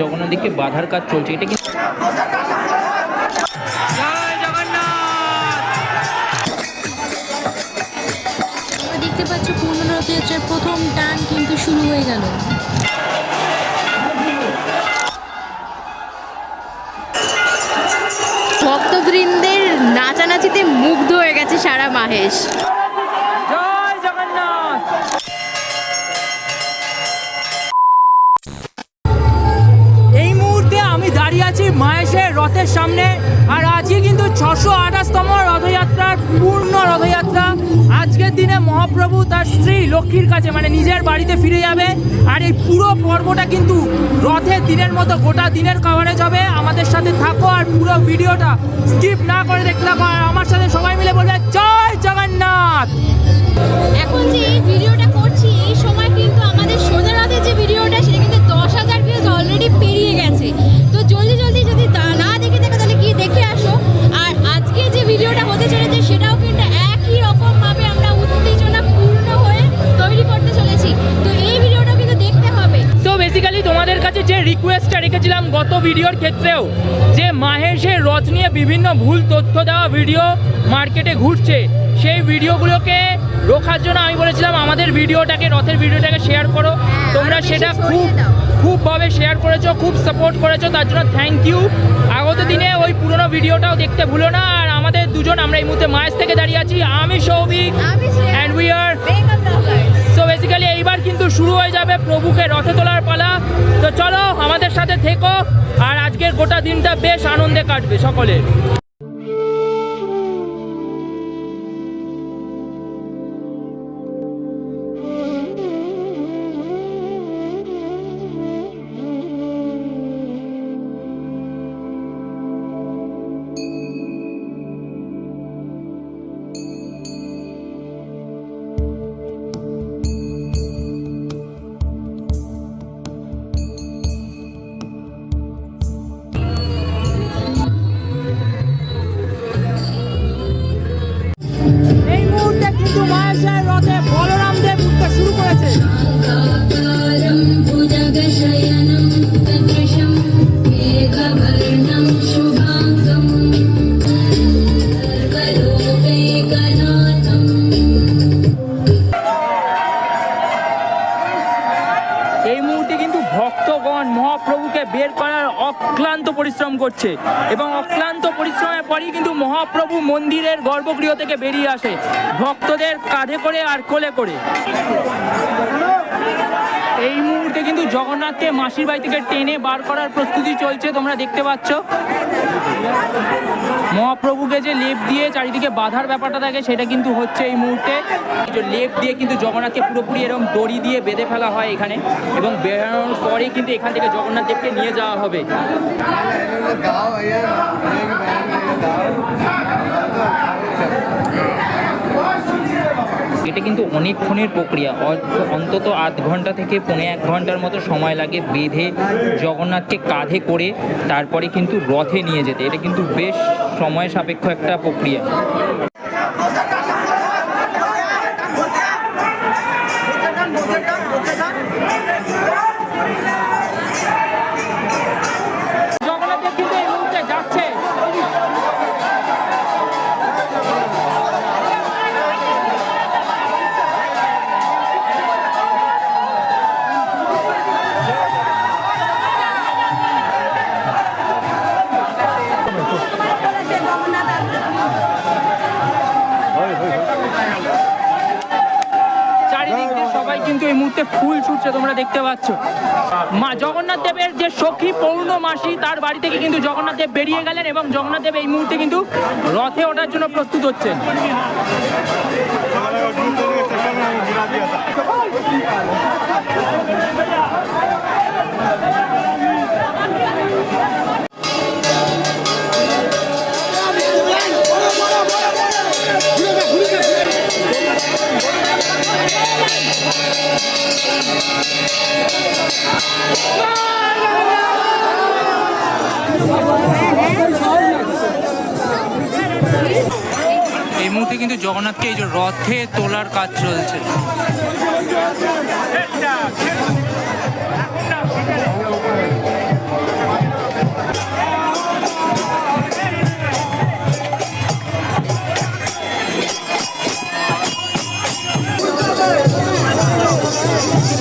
জগন্নাথকে বাধার কাজ চলছে এটা কিন্তু দেখতে পাচ্ছ পূর্ণ রথযাত্রার প্রথম টান কিন্তু শুরু হয়ে গেল। ভক্তবৃন্দের নাচানাচিতে মুগ্ধ হয়ে গেছে সারা মাহেশ। রথের সামনে। আর আজকে কিন্তু ছশো আঠাশতম রথযাত্রার পূর্ণ রথযাত্রা। আজকের দিনে মহাপ্রভু তার স্ত্রী লক্ষ্মীর কাছে মানে নিজের বাড়িতে ফিরে যাবে। আর এই পুরো পর্বটা কিন্তু রথের দিনের মতো গোটা দিনের কভারেজ হবে। আমাদের সাথে থাকো আর পুরো ভিডিওটা স্কিপ না করে দেখতে থাকো। আর আমার সাথে সবাই মিলে বলবে, জয় জগন্নাথ! এখন যে এই ভিডিওটা করছি, এই সময় কিন্তু আমাদের সোজা রাতে যে ভিডিওটা, সেটা কিন্তু দশ হাজার ভিউজ অলরেডি পেরিয়ে গেছে। তো জলদি জলদি ভিডিওটা হতে চলেছে সেটাও কিন্তু একই রকম ভাবে আমরা উত্তেজনা পূর্ণ হয়ে তৈরি করতে চলেছি। তো এই ভিডিওটা কিন্তু দেখতে হবে। সো বেসিক্যালি তোমাদের কাছে যে রিকোয়েস্টটা রেখেছিলাম গত ভিডিওর ক্ষেত্রেও যে মাহেশের রথ নিয়ে বিভিন্ন ভুল তথ্য দেওয়া ভিডিও মার্কেটে ঘুরছে সেই ভিডিওগুলোকে রোখার জন্য আমি বলেছিলাম আমাদের ভিডিওটাকে রথের ভিডিওটাকে শেয়ার করো। তোমরা সেটা খুব খুবভাবে শেয়ার করেছ খুব সাপোর্ট করেছ তার জন্য থ্যাংক ইউ আগত দিনে ওই পুরনো ভিডিওটাও দেখতে ভুলো না আর আমাদের দুজন আমরা এই মুহূর্তে মায়েস থেকে দাঁড়িয়ে আছি। আমি Souvik. And we are so basically এইবার কিন্তু শুরু হয়ে যাবে প্রভুকে রথে তোলার পালা। তো চলো আমাদের সাথে থেকো আর আজকের গোটা দিনটা বেশ আনন্দে কাটবে সকলের। এই ভক্তগণ মহাপ্রভুকে বের করার অক্লান্ত পরিশ্রম করছে এবং অক্লান্ত পরিশ্রমের পরই কিন্তু মহাপ্রভু মন্দিরের গর্ভগৃহ থেকে বেরিয়ে আসে। ভক্তদের কাঁধে করে আর কোলে করে। এই মুহূর্তে কিন্তু জগন্নাথকে মাসির বাড়ি থেকে টেনে বার করার প্রস্তুতি চলছে, তোমরা দেখতে পাচ্ছ। মহাপ্রভুকে যে লেপ দিয়ে চারিদিকে বাধার ব্যাপারটা থাকে, সেটা কিন্তু হচ্ছে এই মুহূর্তে। লেপ দিয়ে কিন্তু জগন্নাথকে পুরোপুরি এরকম দড়ি দিয়ে বেঁধে ফেলা হয় এখানে, এবং বেরানোর পরে কিন্তু এখান থেকে জগন্নাথ দেবকে নিয়ে যাওয়া হবে। এটা কিন্তু অনেকক্ষণের প্রক্রিয়া। অন্তত আধ ঘণ্টা থেকে পৌনে এক ঘণ্টার মতো সময় লাগে বেঁধে জগন্নাথকে কাঁধে করে তারপরে কিন্তু রথে নিয়ে যেতে। এটা কিন্তু বেশ সময় সাপেক্ষ একটা প্রক্রিয়া। মুহূর্তে ফুল ছুটছে, তোমরা দেখতে পাচ্ছ। মা জগন্নাথ দেবের যে সখী পৌর্ণমাসী তার বাড়ি থেকে কিন্তু জগন্নাথ দেব বেরিয়ে গেলেন এবং জগন্নাথ দেব এই মুহূর্তে কিন্তু রথে ওঠার জন্য প্রস্তুত হচ্ছেন। এই মুহূর্তে কিন্তু জগন্নাথকে এই যে রথে তোলার কাজ চলছে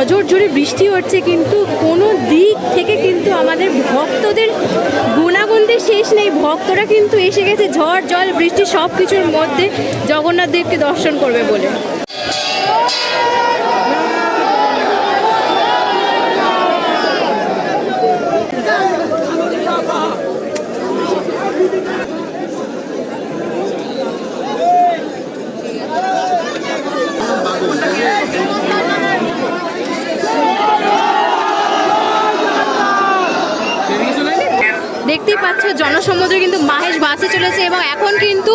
অজর জোরে বৃষ্টি হচ্ছে, কিন্তু কোনো দিক থেকে কিন্তু আমাদের ভক্তদের গুণাগুণদের শেষ নেই। ভক্তরা কিন্তু এসে গেছে, ঝড়, জল, বৃষ্টি সব কিছুর মধ্যে জগন্নাথ দেবকে দর্শন করবে বলে। দেখতেই পাচ্ছ, জনসমুদ্র কিন্তু মাহেশ বাসে চলেছে এবং এখন কিন্তু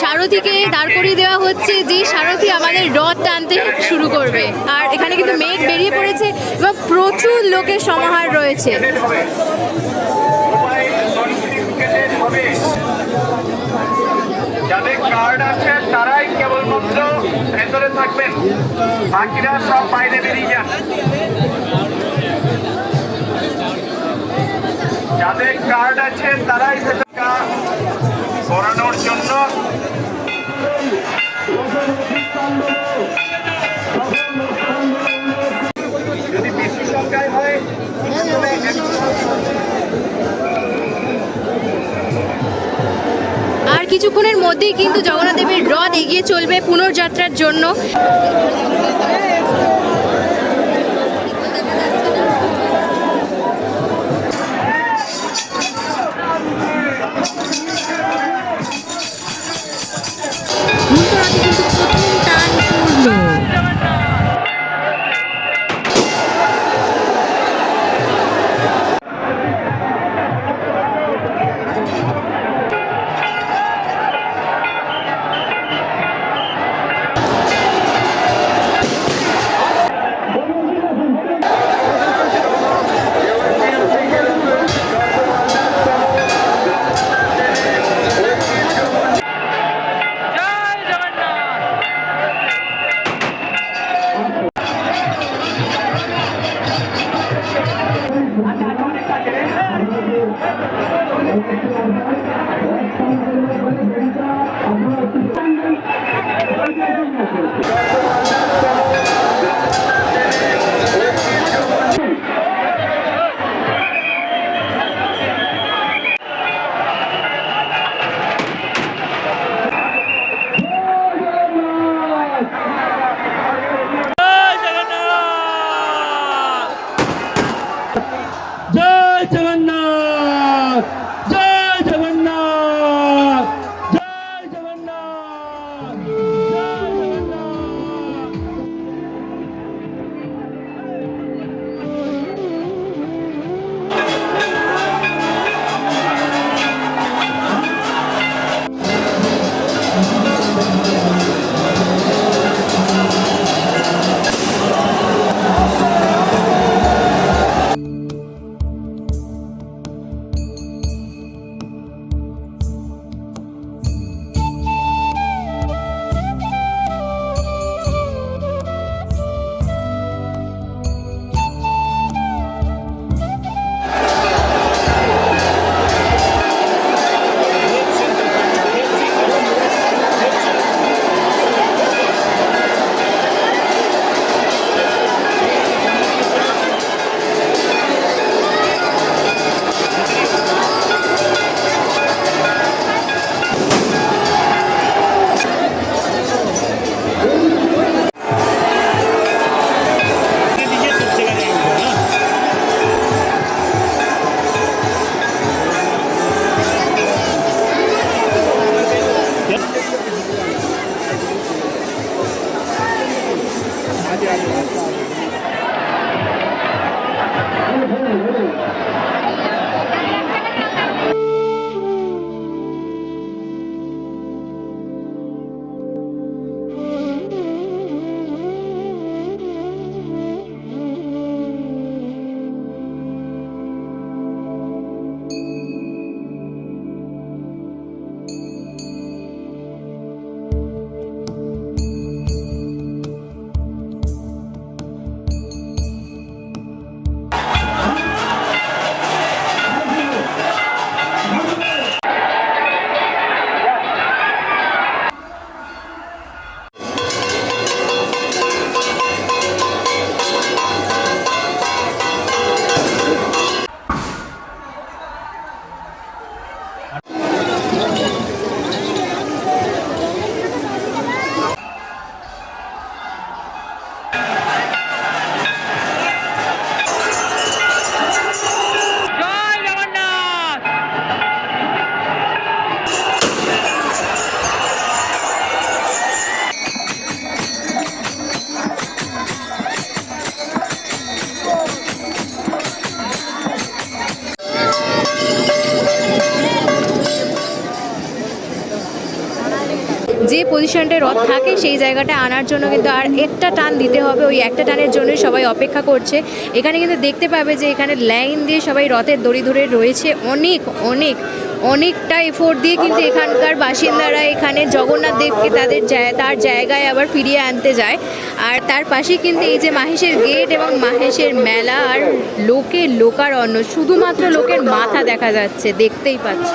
সারথীকে দাঁড় করিয়ে দেওয়া হচ্ছে যে সারথী আমাদের রথ টানতে শুরু করবে। আর এখানে কিন্তু মেঘ বেরিয়ে পড়েছে এবং প্রচুর লোকের সমাহার রয়েছে। যাদের কার্ড আছে, তারাই কেবলমাত্র ভেতরে থাকবেন। বাকিরা সব বাইরে বেরিয়ে যান। যাদের কার্ড আছে, তারাই ভেতরে করানোর জন্য যদি বেশি সংখ্যায় হয়, আর কিছুক্ষণের মধ্যেই কিন্তু জগন্নাথ দেবের রথ এগিয়ে চলবে পুনর্যাত্রার জন্য। যে পজিশনটায় রথ থাকে, সেই জায়গাটা আনার জন্য কিন্তু আর একটা টান দিতে হবে। ওই একটা টানের জন্যই সবাই অপেক্ষা করছে। এখানে কিন্তু দেখতে পাবে যে এখানে লাইন দিয়ে সবাই রথের দড়ি ধরে রয়েছে। অনেক অনেক, অনেকটা এফোর্ট দিয়ে কিন্তু এখানকার বাসিন্দারা এখানে জগন্নাথ দেবকে তাদের তার জায়গায় আবার ফিরিয়ে আনতে যায়। আর তার পাশে কিন্তু এই যে মাহেশের গেট এবং মাহেশের মেলা আর লোকে লোকারণ্য, শুধুমাত্র লোকের মাথা দেখা যাচ্ছে, দেখতেই পাচ্ছ।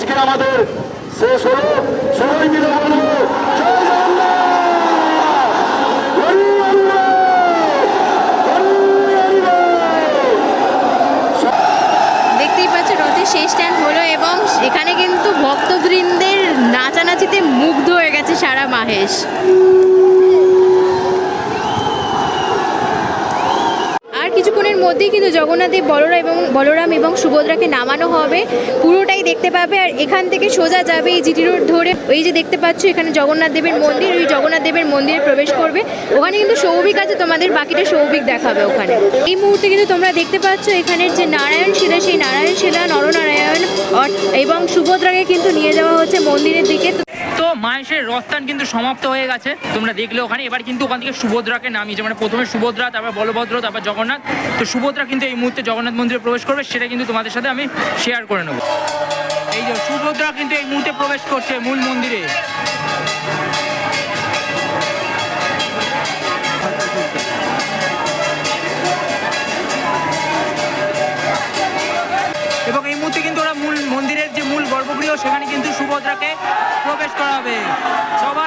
আজকে আমাদের শেষ হলো। সবাই মিলে এবং এখানে কিন্তু ভক্তবৃন্দের নাচানাচিতে মুগ্ধ হয়ে গেছে সারা মাহেশ আর কিছুক্ষণের মধ্যেই কিন্তু জগন্নাথ দেব, বলরাম এবং বলরাম এবং সুভদ্রাকে নামানো হবে। পুরোটাই দেখতে পাবে আর এখান থেকে সোজা যাবে এই জিটি রোড ধরে। এই যে দেখতে পাচ্ছ, এখানে জগন্নাথ দেবের মন্দির, ওই জগন্নাথ দেবের মন্দিরে প্রবেশ করবে। ওখানে কিন্তু সৌভিক আছে, তোমাদের বাকিটা সৌভিক দেখাবে ওখানে। এই মুহূর্তে কিন্তু তোমরা দেখতে পাচ্ছ, এখানের যে নারায়ণ শিলা, সেই নারায়ণ শিলা নরনারায়ণ এবং সুভদ্রাকে কিন্তু নিয়ে যাওয়া হচ্ছে মন্দিরের দিকে। মাহেশের রথটান কিন্তু সমাপ্ত হয়ে গেছে। তোমরা দেখলে ওখানে। এবার কিন্তু ওখান থেকে সুভদ্রাকে নামিয়েছে। মানে প্রথমে সুভদ্রা, তারপর বলভদ্র, তারপর জগন্নাথ। তো সুভদ্রা কিন্তু এই মুহূর্তে জগন্নাথ মন্দিরে প্রবেশ করবে। সেটা কিন্তু তোমাদের সাথে আমি শেয়ার করে নেব। এই যে সুভদ্রা কিন্তু এই মুহূর্তে প্রবেশ করছে মূল মন্দিরে।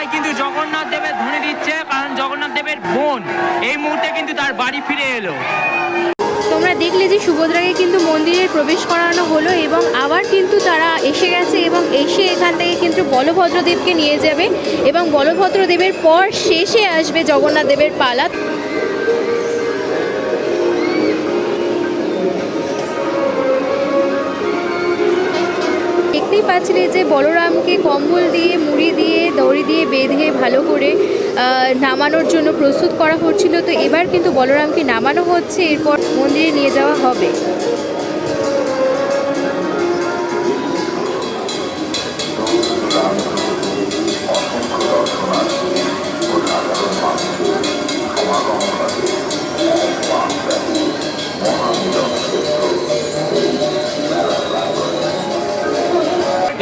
সবাই কিন্তু জগন্নাথ দেবের ধ্বনি দিচ্ছে, কারণ জগন্নাথ দেবের বোন। এই মুহূর্তে কিন্তু তার বাড়ি ফিরে এলো। তোমরা দেখলে যে সুভদ্রাকে কিন্তু মন্দিরে প্রবেশ করানো হলো এবং আবার কিন্তু তারা এসে গেছে এবং এসে এখান থেকে কিন্তু বলভদ্রদেবকে নিয়ে যাবে এবং বলভদ্রদেবের পর শেষে আসবে জগন্নাথ দেবের পালা। পাচ্ছিলে যে বলরামকে কম্বল দিয়ে, মুড়ি দিয়ে, দড়ি দিয়ে বেঁধে ভালো করে নামানোর জন্য প্রস্তুত করা হচ্ছিল। তো এবার কিন্তু বলরামকে নামানো হচ্ছে, এরপর মন্দিরে নিয়ে যাওয়া হবে।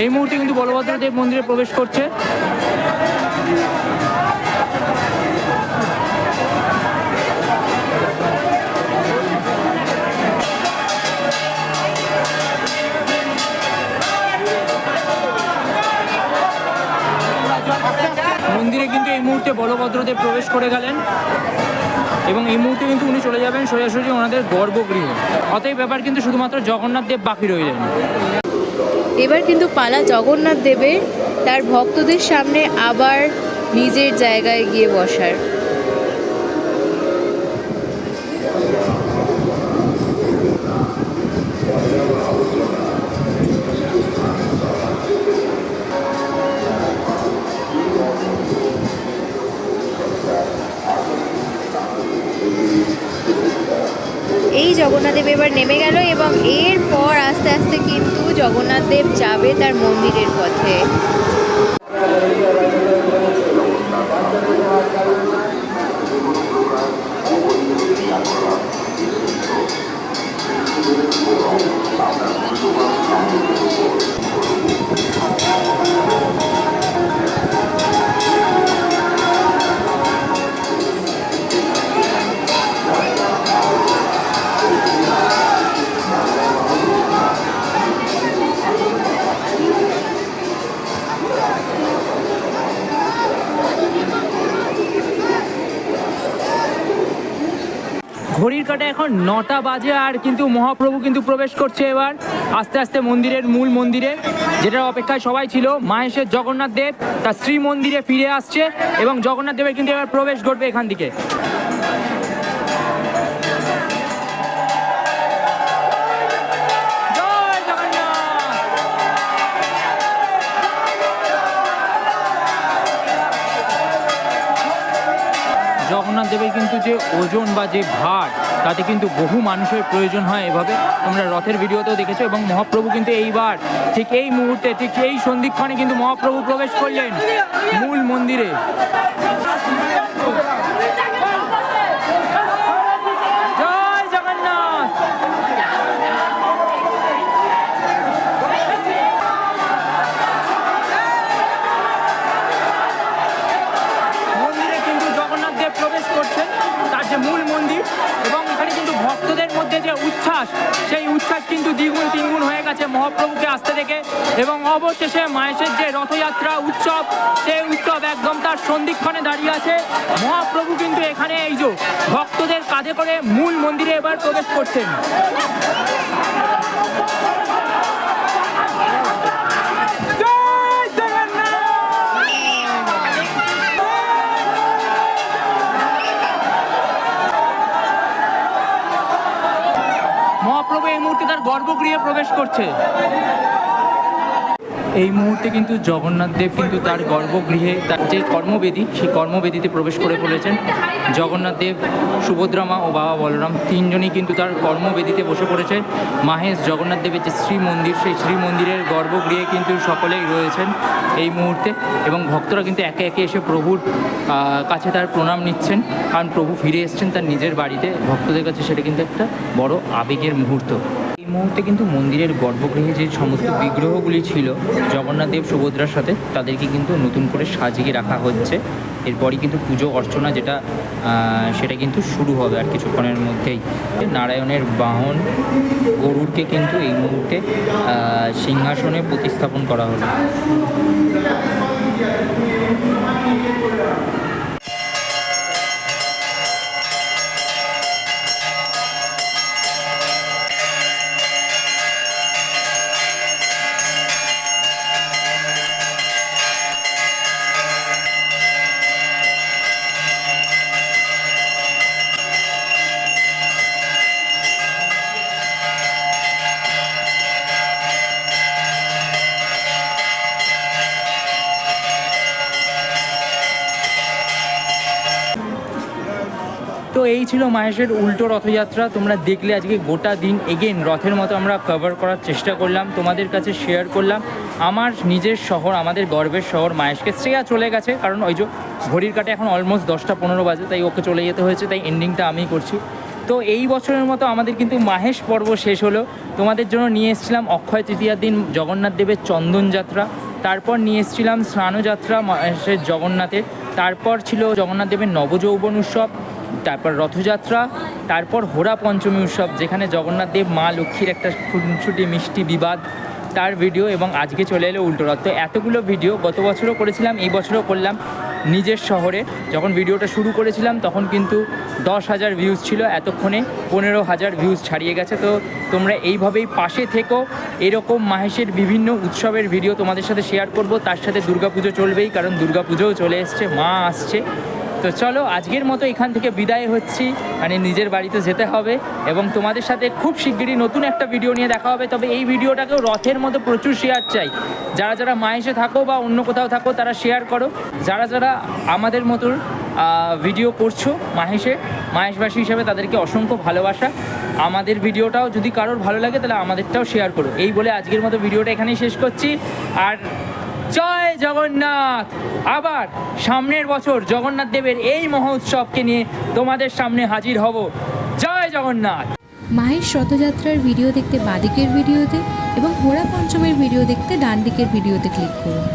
এই মুহূর্তে কিন্তু বলভদ্র দেব মন্দিরে প্রবেশ করছে। মন্দিরে কিন্তু এই মুহূর্তে বলভদ্রদেব প্রবেশ করে গেলেন। এবং এই মুহূর্তে কিন্তু উনি চলে যাবেন সোজাসুজি ওনাদের গর্ভগৃহে। অতএব ব্যাপার কিন্তু শুধুমাত্র জগন্নাথ দেব বাকি রয়ে রইলেন। এবার কিন্তু পালা জগন্নাথ দেবের তার ভক্তদের সামনে আবার নিজের জায়গায় গিয়ে বসার। এই জগন্নাথ দেব এবার নেমে গেল এবং এরপর আস্তে আস্তে কিন্তু জগন্নাথদেব যাবে তার মন্দিরের পথে। ঘড়ির কাটা এখন নটা বাজে আর কিন্তু মহাপ্রভু কিন্তু প্রবেশ করছে এবার। আস্তে আস্তে মন্দিরের মূল মন্দিরে, যেটার অপেক্ষায় সবাই ছিল। মাহেশের জগন্নাথ দেব তার শ্রী মন্দিরে ফিরে আসছে এবং জগন্নাথ দেবের কিন্তু এবার প্রবেশ ঘটবে এখান থেকে। জগন্নাথ কিন্তু যে ওজন বা যে ভার, তাতে কিন্তু বহু মানুষের প্রয়োজন হয় এভাবে। তোমরা রথের ভিডিওতেও দেখেছ এবং মহাপ্রভু কিন্তু এইবার ঠিক এই মুহূর্তে, ঠিক এই সন্ধিক্ষণে কিন্তু মহাপ্রভু প্রবেশ করলেন মূল মন্দিরে। উচ্ছ্বাস, সেই উচ্ছ্বাস কিন্তু দ্বিগুণ তিনগুণ হয়ে গেছে মহাপ্রভুকে আসতে দেখে এবং অবশেষে মায়েশের যে রথযাত্রা উৎসব, সেই উৎসব একদম তার সন্ধিক্ষণে দাঁড়িয়ে আছে। মহাপ্রভু কিন্তু এখানে এই যে ভক্তদের কাঁধে করে মূল মন্দিরে এবার প্রবেশ করছেন। গর্ভগৃহে প্রবেশ করছে। এই মুহূর্তে কিন্তু জগন্নাথ দেব কিন্তু তার গর্ভগৃহে তার যে কর্মবেদী, সেই কর্মবেদীতে প্রবেশ করে পড়েছেন জগন্নাথ দেব, সুভদ্রা মা ও বাবা বলরাম তিনজনই কিন্তু তার কর্মবেদীতে বসে পড়েছে। মাহেশ জগন্নাথ দেবের যে শ্রী মন্দির সেই শ্রী মন্দিরের গর্ভগৃহে কিন্তু সকলেই রয়েছেন এই মুহূর্তে এবং ভক্তরা কিন্তু একে একে এসে প্রভুর কাছে তার প্রণাম নিচ্ছেন। কারণ প্রভু ফিরে এসেছেন তার নিজের বাড়িতে। ভক্তদের কাছে সেটা কিন্তু একটা বড় আবেগের মুহূর্ত। এই মুহূর্তে কিন্তু মন্দিরের গর্ভগৃহে যে সমস্ত বিগ্রহগুলি ছিল, জগন্নাথ দেব, সুভদ্রার সাথে তাদেরকে কিন্তু নতুন করে সাজিয়ে রাখা হচ্ছে। এরপরই কিন্তু পুজো অর্চনা যেটা সেটা কিন্তু শুরু হবে আর কিছুক্ষণের মধ্যেই। নারায়ণের বাহন গরুরকে কিন্তু এই মুহূর্তে সিংহাসনে প্রতিস্থাপন করা হলো। ছিল মাহেশের উল্টো রথযাত্রা। তোমরা দেখলে আজকে গোটা দিন এগেন রথের মতো আমরা কভার করার চেষ্টা করলাম, তোমাদের কাছে শেয়ার করলাম। আমার নিজের শহর, আমাদের গর্বের শহর মাহেশকে শ্রেয়া চলে গেছে, কারণ ওই যে ঘড়ির কাটে এখন অলমোস্ট দশটা পনেরো বাজে, তাই ওকে চলে যেতে হয়েছে, তাই এন্ডিংটা আমিই করছি। তো এই বছরের মতো আমাদের কিন্তু মাহেশ পর্ব শেষ হলো। তোমাদের জন্য নিয়ে এসেছিলাম অক্ষয় তৃতীয়ার দিন জগন্নাথ দেবের চন্দন যাত্রা। তারপর নিয়ে এসেছিলাম স্নানযাত্রা মাহেশের জগন্নাথের। তারপর ছিল জগন্নাথ দেবের নবযৌবন উৎসব। তারপর রথযাত্রা, তারপর হোরা পঞ্চমী উৎসব, যেখানে জগন্নাথ দেব, মা লক্ষ্মীর একটা খুনছুটি মিষ্টি বিবাদ, তার ভিডিও এবং আজকে চলে এলো উল্টো রথ। তো এতগুলো ভিডিও গত বছরও করেছিলাম, এই বছরও করলাম নিজের শহরে। যখন ভিডিওটা শুরু করেছিলাম, তখন কিন্তু দশ হাজার ভিউজ ছিল, এতক্ষণে পনেরো হাজার ভিউজ ছাড়িয়ে গেছে। তো তোমরা এইভাবেই পাশে থেকো। এরকম মাহেশের বিভিন্ন উৎসবের ভিডিও তোমাদের সাথে শেয়ার করব। তার সাথে দুর্গাপুজো চলবেই, কারণ দুর্গাপুজোও চলে এসছে, মা আসছে। তো চলো, আজকের মতো এখান থেকে বিদায় হচ্ছি। মানে নিজের বাড়িতে যেতে হবে এবং তোমাদের সাথে খুব শিগগিরই নতুন একটা ভিডিও নিয়ে দেখা হবে। তবে এই ভিডিওটাকেও রথের মতো প্রচুর শেয়ার চাই। যারা যারা মাহেশে থাকো বা অন্য কোথাও থাকো, তারা শেয়ার করো। যারা যারা আমাদের মতন ভিডিও করছ মাহেশে, মাহেশবাসী হিসেবে তাদেরকে অসংখ্য ভালোবাসা। আমাদের ভিডিওটাও যদি কারোর ভালো লাগে, তাহলে আমাদেরটাও শেয়ার করো। এই বলে আজকের মতো ভিডিওটা এখানেই শেষ করছি। আর জয় জগন্নাথ। আবার সামনের বছর জগন্নাথ দেবের এই মহোৎসবকে নিয়ে তোমাদের সামনে হাজির হব। জয় জগন্নাথ। মায়ের রথযাত্রার ভিডিও দেখতে বাদিকের ভিডিওতে এবং ঘোড়া পঞ্চমের ভিডিও দেখতে ডান দিকের ভিডিওতে ক্লিক করুন।